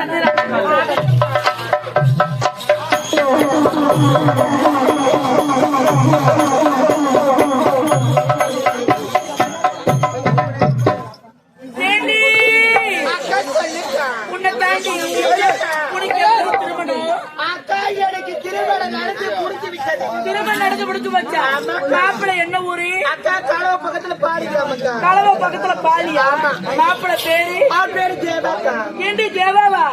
தேடி திருமணம் நடந்து முடிச்சு வச்சா மாப்பிள்ளை என்ன ஊரு? கலவை பக்கத்துல பாடிக்காமக்கா கலவை பக்கத்துல பாலியா? மாப்பிள்ளை பேரு? பேரு தேவாக்கா. ஏண்டி தேவாவா?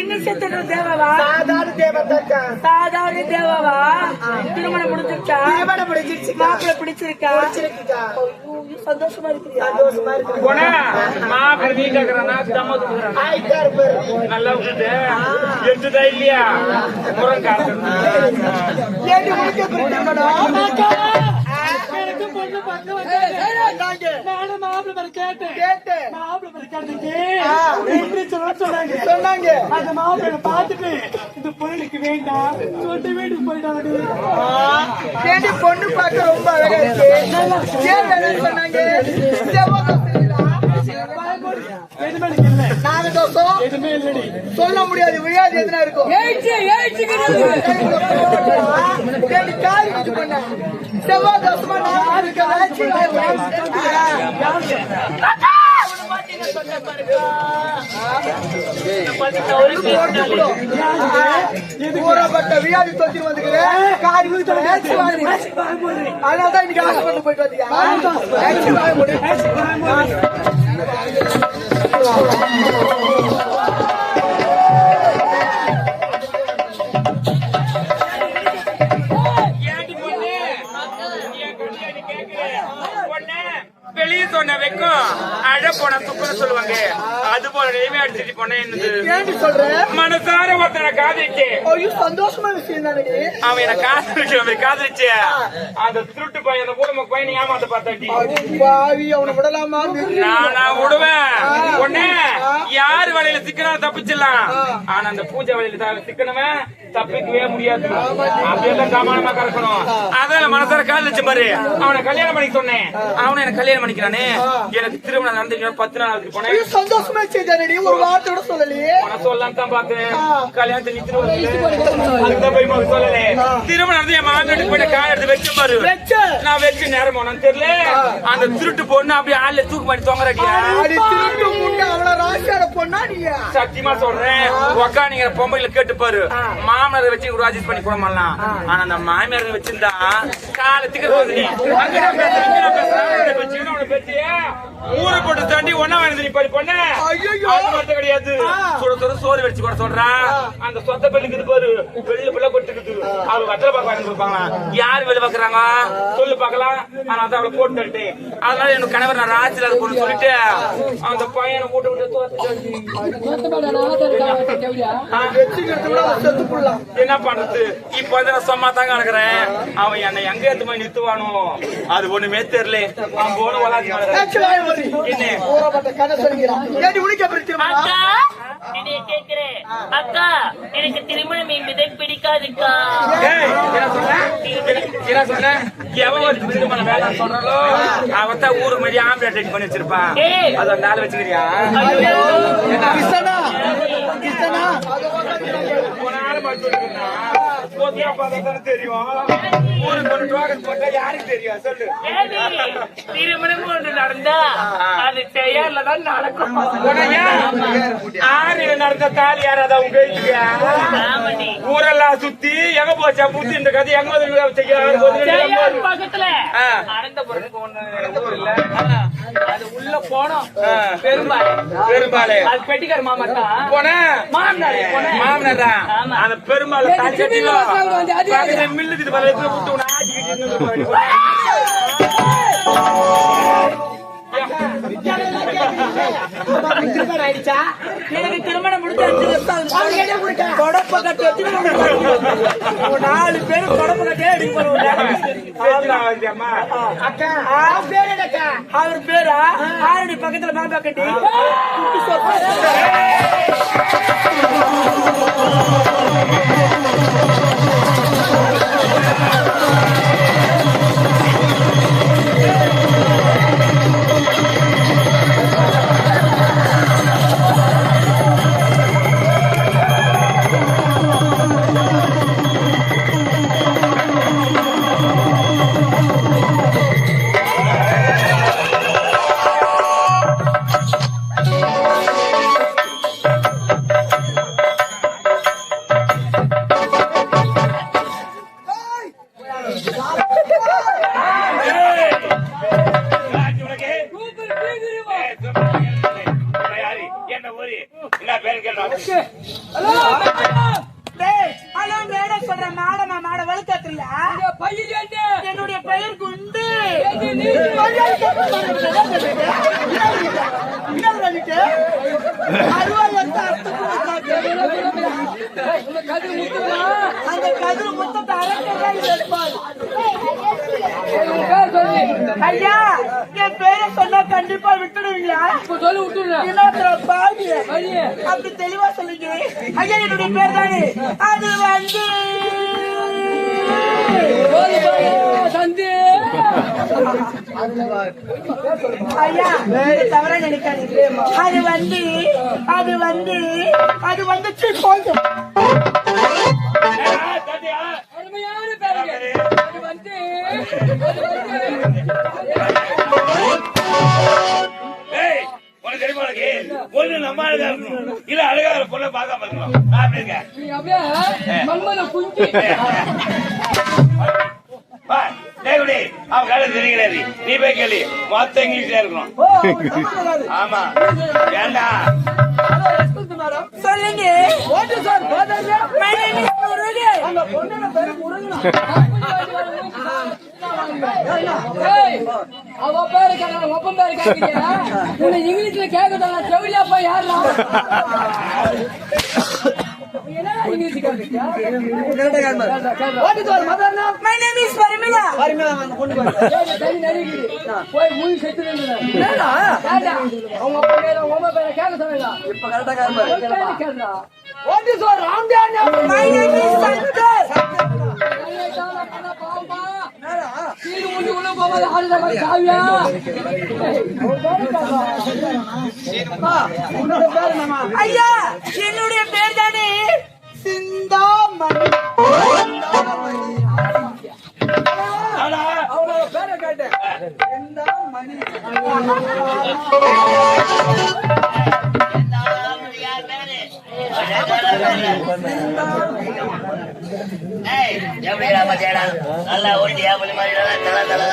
இன்னும் செத்துட்டு தேவாவா? சாதாரண சாதாரண தேவாவா? திருமணம் முடிஞ்சிருச்சா? திருமணம் முடிஞ்சிருச்சுக்கா. மாப்பிள்ளை பிடிச்சிருக்கா? பிடிச்சிருக்குக்கா. ஐயோ, சந்தோஷமா இருக்கிறியா சந்தோஷமா இருக்கு போனா மாப்பிள்ளை நல்லா விட்டுட்டு எடுத்துதா இல்லையா? ஏடி முடிக்க பொண்ணு பார்க்க வந்தாங்க. நானும் மாப்பிள்ளை பேரை கேட்டேன். கேட்டேன் மாப்பிள்ளை பேரை. எப்படி சொல்ல சொன்னாங்க? சொன்னாங்க. அந்த மாப்பிள்ளை பார்த்துட்டு இந்த பொண்ணுக்கு வேண்டாம். சொந்த வீட்டுக்கு போயிட்டாங்க ஏடி பொண்ணு பார்க்க ரொம்ப அழகா இருக்கு? ஏன் சொன்னாங்க? சொல்ல முடியாது விழாது எதுனா இருக்கும் செவ்வாய் தோசமா நான் இருக்கேன் ஊறப்பட்ட வியாதி தொத்தி வந்துக்கிறேன் காரி ஊத்தி அதனால தான் இன்னைக்கு ஹாஸ்பிட்டல் போயிட்டு வந்தியா அடிச்சிட்டு சொல்ற? மனசார ஒருத்தனை காதலிச்சு. ஐயோ சந்தோஷமா விஷயம் அவன் என்ன காதலிச்சு அவன் காதலிச்சு. அந்த திருட்டு பையன் அந்த கூட பையனை ஏமாத்த பார்த்தாட்டி. பாவி அவனை விடலாமா? நான் விடுவேன். யாரு தப்பிச்சிடலாம். ஆனா அந்த பூஜை வலையில த- சிக்கனவன் தப்பிக்கவே முடியாது. அப்படியே கவனமா கறக்கணும். அதான் மனசார காதலிச்சு பாரு அவனை கல்யாணம் பண்ணிக்க சொன்னேன். அவனை எனக்கு கல்யாணம் பண்ணிக்கிறானே? எனக்கு திருமணம் நடந்து பத்து நாள் போனேன். சந்தோஷமா செய்தானடி ஒரு வார்த்தை கூட சொல்லலையே. உனக்கு சொல்லலாம் தான் பார்த்தேன். கல்யாணத்தை நித்திர அதுதான் போய் சொல்லலே. திருமணம் நடந்து என் மாமன் வீட்டுக்கு காய் எடுத்து வச்ச பாரு. நான் வச்சு நேரம் போனேன்னு தெரியல. அந்த திருட்டு பொண்ணு அப்படியே ஆள்ல தூக்கு பொண்ணா நீ? சத்தியமா சொல்றேன். உக்கா நீங்க பொம்பையில கேட்டு பாரு. மாமனாரை வச்சு அட்ஜஸ்ட் பண்ணி கூட ஆனா அந்த மாமியார் வச்சிருந்தா காலத்துக்கு போட்டு தாண்டி ஒன்னா வந்து நீ படி பொண்ணு. மட்டும் கிடையாது. சுட சுட சோறு வச்சு கூட சொல்றா அந்த சொத்த பெண்ணுக்கு பாரு. வெளிய பிள்ளை கொட்டுக்குது அவங்க வட்டல பாக்க வாங்கி கொடுப்பாங்க யார் வெளிய பாக்குறாங்க சொல்லு பாக்கலாம் ஆனா அதான் அவளை போட்டு தட்டு அதனால எனக்கு கணவர் நான் அது பொண்ணு சொல்லிட்டு அந்த பையனை போட்டு விட்டு தோத்து என்ன பண்றது? இப்ப வந்து நான் சும்மா தாங்க நடக்கிறேன். அவன் என்னை எங்க எடுத்து போய் நிறுத்துவானோ? அது ஒண்ணுமே தெரியல. அவன் போன வளாதி ஊறப்பட்ட கதை சொல்லிக்கிறான் ஏடி உனக்கு எப்படி திருமணம் அக்கா என்னைய கேக்குறேன் அக்கா எனக்கு திருமணம் என்பதை பிடிக்காதுக்கா ஏய், என்ன சொன்ன? என்ன சொன்ன? எவன் ஒரு திருமண வேலை சொல்றாளோ, அவன் தான் ஊரு மாதிரி ஆம்பளை பண்ணி வச்சிருப்பான். அது நாள் வச்சுக்கிறியா? என்ன? கிருஷ்ணா கிருஷ்ணா போன நாள் பார்த்து வச்சிருந்தா, பார்த்தா தெரியும். ஊருக்கு டோக்கன் போட்டா யாருக்கு தெரியும்? சொல்லு. திருமணம் ஒன்று நடந்தா அது செயல்ல தான் நடக்கும் ஆறு நடந்த தாலி யாராவது அவங்க ஊரெல்லாம் சுத்தி எங்க போச்சா புத்தி இந்த கதை எங்க பக்கத்துல ஆ. ஒண்ணு இல்ல உள்ள போனோம். பெரும்பாலும் பெரும்பாலே. அது பெட்டிக்கார மாமா தான் போன. மாமனார் மாமனாரா? ஆமா. அந்த பெருமாள் தாலி பக்கத்துல மில்லுக்கு இது எடுத்து விட்டு உன்னை ஆட்டிக்கிட்டு எனக்கு திருமணம் முடிஞ்சு அஞ்சு வருஷம் கொடப்ப கட்டு வச்சு நாலு பேரும் கொடப்ப கட்டே அவர் பேரா ஆரடி பக்கத்துல பாபா கட்டி குட்டி என்னுடைய பெயர் குண்டு அந்த கதிர் ஐயா என் பேரை சொன்னா கண்டிப்பா விட்டுடுவீங்களா? பாருங்க அப்படி தெளிவா சொல்லுங்க. ஐயா என்னுடைய பேர் தானே? அது வந்து ஐயா இது தவறா நினைக்காதீங்க. அது வந்து அது வந்து அது வந்து சீ, போதும். அவன் நீ போய் கேளு. மொத்த இங்கிலீஷ்ல இருக்கணும். ஆமா. ஏன்டா? சொல்லுங்க அவ பேரு ஒப்பம் பேரு உன்னை இங்கிலீஷ்ல செவிலியா போய் இங்கிலீஷ் கேட்கறியா My பரிமளா. போய் மூவி செத்து அவங்க அப்பா கேட்க இப்ப சங்கர். ஐயா என்னுடைய பேர் தானே சிந்தாமணி. எப்படிடா மச்சாடா? நல்லா ஓட்டியா, புலி மாதிரி நல்லா தல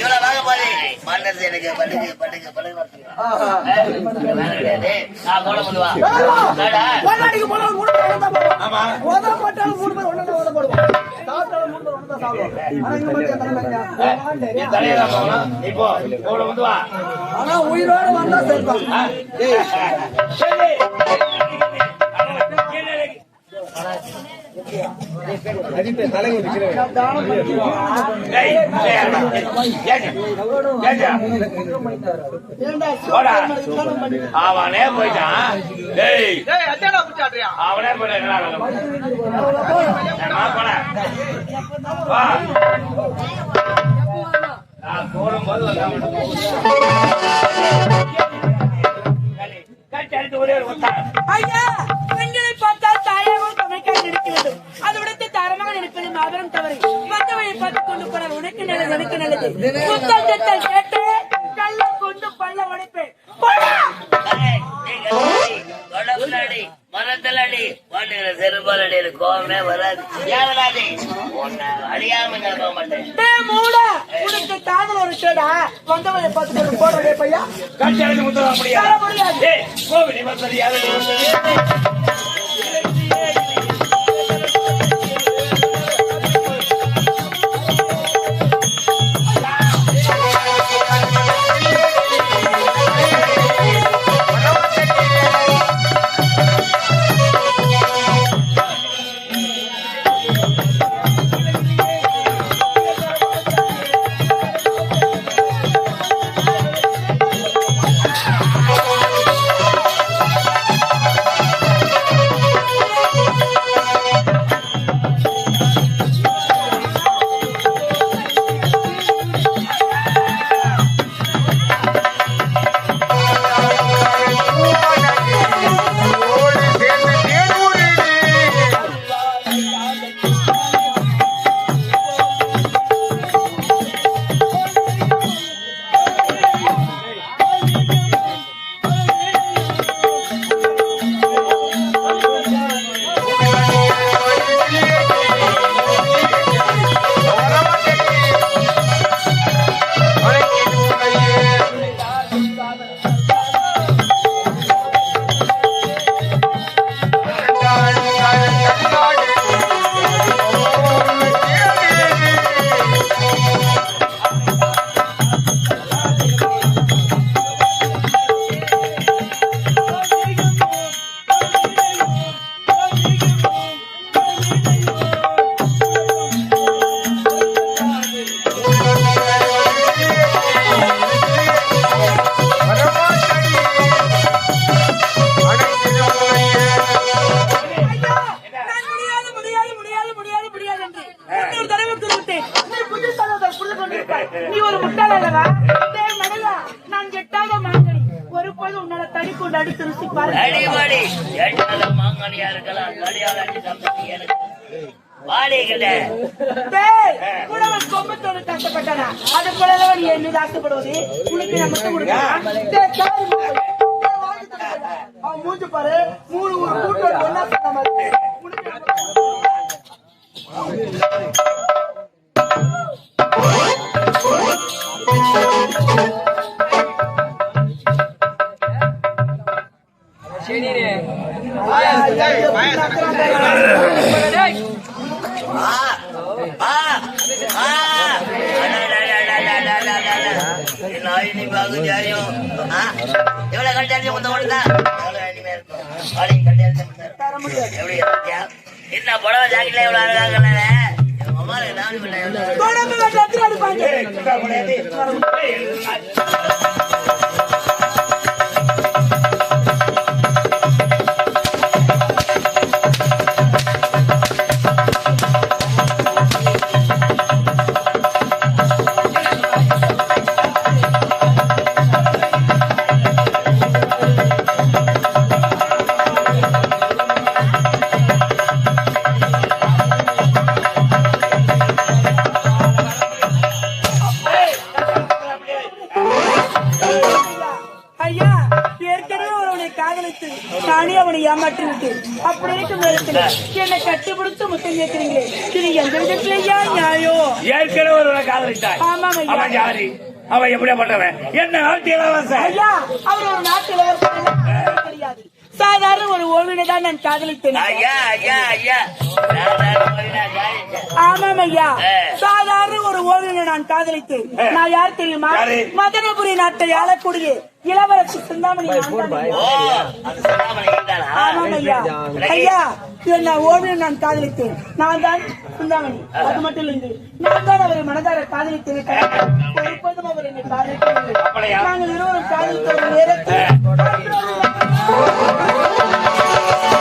தல வாங்க பாரு. மன்னர்ஸ் எனக்கு உத போட்டாலும் மூணு பேர் ஒண்ணா தான் உத போடுவோம். சாப்பிட்டாலும் மூணு பேர் ஒண்ணா தான் சாப்பிடுவோம். ஆனா இங்க மட்டும் எத்தனை பேருங்க? நீ தலையில போகணும். நீ போ. கூட வந்து வா. ஆனா உயிரோட வந்தா சேர்ப்பாங்க. அவனே போயிட்டான் அவனே போயிட்டான் போடும்போது கட்டி அடித்து ஒரே ஒரு நினைக்க வேண்டும் அதை விடுத்து தரமாக நினைப்பது மாபெரும் தவறு. மற்றவரை பார்த்து கொண்டு போனால் உனக்கு நல்லது எனக்கு நல்லது. குத்தல் திட்டல் கேட்டு கல்ல கொண்டு பல்ல உடைப்பேன். போடா. ஏய், நீங்க சொல்லி, கொலை முன்னாடி, மரத்துல அடி, வாண்டுகிற எனக்கு கோவமே வராது. உன்னை மாட்டேன். மூடா உனக்கு காதல் ஒரு பார்த்து பையா. கட்டி அப்படியா. மீது ஆசைப்படுவது உனக்கு நான் மட்டும் தரேன். அவன் மூஞ்சி பாரு. மூணு ஒரு கூட்டம் ஒன்னா சொன்ன மாதிரி நான் மட்டும் ஆ ஆ ஆ என்ன ஆ எவ்வளவு கட்டாச்சு முத்த கொடுத்தா எவ்வளவு ஐநி இருக்கும் வாடி கட்டாச்சு தர முடியாது எப்படி இருக்கியா என்ன புடவை ஜாக்கெட்ல எவ்வளவு அழகாக அம்மா நான் பண்ணேன் ஐயா ஏற்கனவே ஒருவனை காதலித்து நானே அவனை ஏமாற்றி விட்டேன் அப்படி இருக்கும் நேரத்தில் என்னை கட்டிப்பிடித்து முத்தம் கேட்கிறீங்களே? இது எந்த ஏற்கனவே ஒருவனை காதலித்தாய் ஆமாம் ஐயா. அவன் யாரு? அவன் எப்படியாப்பட்டவன் என்ன நாட்டு இளவரசன்? ஐயா அவர் ஒரு நாட்டு இளவரசர் எல்லாம் கிடையாது சாதாரண ஒரு ஓவியனை தான் நான் காதலித்தேன். ஆமாம் ஐயா. ஓவியனை நான் காதலித்தேன் நான் யார் தெரியுமா? மதனபுரி நாட்டை ஆளக்கூடிய இளவரசி சிந்தாமணி நான் ஆமாம் ஐயா. ஐயா என்ன ஓவியம் நான் காதலித்தேன். நான் தான் சிந்தாமணி. அது மட்டும் இல்லை நான் தான் அவரை மனதார காதலித்தேன். ஒருபோதும் அவர் என்னை காதலிக்கவில்லை? நாங்கள் இருவரும் காதலித்த ஒரு நேரத்தில்